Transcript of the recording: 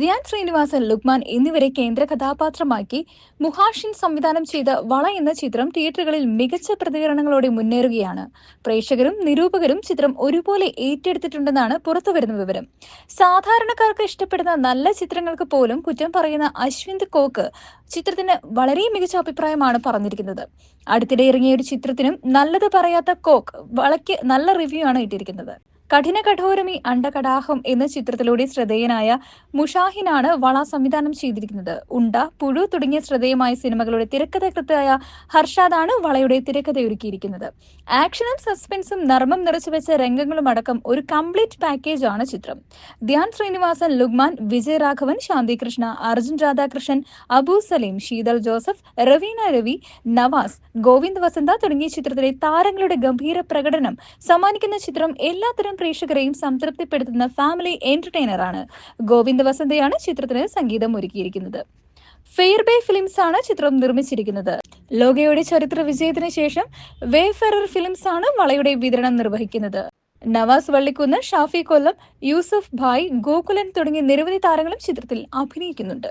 റിയാൻ ശ്രീനിവാസൻ ലുക്മാൻ എന്നിവരെ കേന്ദ്ര കഥാപാത്രമാക്കി മുഹാഷിൻ സംവിധാനം ചെയ്ത വള എന്ന ചിത്രം തിയേറ്ററുകളിൽ മികച്ച പ്രതികരണങ്ങളോടെ മുന്നേറുകയാണ്. പ്രേക്ഷകരും നിരൂപകരും ചിത്രം ഒരുപോലെ ഏറ്റെടുത്തിട്ടുണ്ടെന്നാണ് പുറത്തുവരുന്ന വിവരം. സാധാരണക്കാർക്ക് ഇഷ്ടപ്പെടുന്ന നല്ല ചിത്രങ്ങൾക്ക് പോലും കുറ്റം പറയുന്ന അശ്വിന്ത് കോക്ക് ചിത്രത്തിന് വളരെ മികച്ച അഭിപ്രായമാണ് പറഞ്ഞിരിക്കുന്നത്. അടുത്തിടെ ഇറങ്ങിയ ഒരു ചിത്രത്തിനും നല്ലത് പറയാത്ത കോക്ക് വളയ്ക്ക് നല്ല റിവ്യൂ ആണ് ഇട്ടിരിക്കുന്നത്. കഠിന കഠോരമി അണ്ടകടാഹം എന്ന ചിത്രത്തിലൂടെ ശ്രദ്ധേയനായ മുഷാഹിനാണ് വള സംവിധാനം ചെയ്തിരിക്കുന്നത്. ഉണ്ട പുഴു തുടങ്ങിയ ശ്രദ്ധേയമായ സിനിമകളുടെ തിരക്കഥകൃത്തായ ഹർഷാദാണ് വളയുടെ തിരക്കഥയൊരുക്കിയിരിക്കുന്നത്. ആക്ഷനും സസ്പെൻസും നർമ്മം നിറച്ചുവെച്ച രംഗങ്ങളും അടക്കം ഒരു കംപ്ലീറ്റ് പാക്കേജ് ആണ് ചിത്രം. ധ്യാൻ ശ്രീനിവാസൻ ലുഗ്മാൻ വിജയ് രാഘവൻ ശാന്തികൃഷ്ണ അർജുൻ രാധാകൃഷ്ണൻ അബു സലീം ശീതൽ ജോസഫ് റവീന രവി നവാസ് ഗോവിന്ദ് വസന്ത തുടങ്ങിയ ചിത്രത്തിലെ താരങ്ങളുടെ ഗംഭീര പ്രകടനം സമ്മാനിക്കുന്ന ചിത്രം എല്ലാത്തരം പ്രേക്ഷകരെയും സംതൃപ്തിപ്പെടുത്തുന്ന ഫാമിലി എന്റർടൈനറാണ് ഗോവിന്ദ് വസന്തയാണ് ചിത്രത്തിന് സംഗീതം ഒരുക്കിയിരിക്കുന്നത്. ഫെയർബേ ഫിലിംസ് ആണ് ചിത്രം നിർമ്മിച്ചിരിക്കുന്നത്. ലോകയുടെ ചരിത്ര വിജയത്തിന് ശേഷം വേഫെറർ ഫിലിംസ് ആണ് വളയുടെ വിതരണം നിർവഹിക്കുന്നത്. നവാസ് വള്ളിക്കുന്ന് ഷാഫി കൊല്ലം യൂസഫ് ഭായ് ഗോകുലൻ തുടങ്ങിയ നിരവധി താരങ്ങളും ചിത്രത്തിൽ അഭിനയിക്കുന്നുണ്ട്.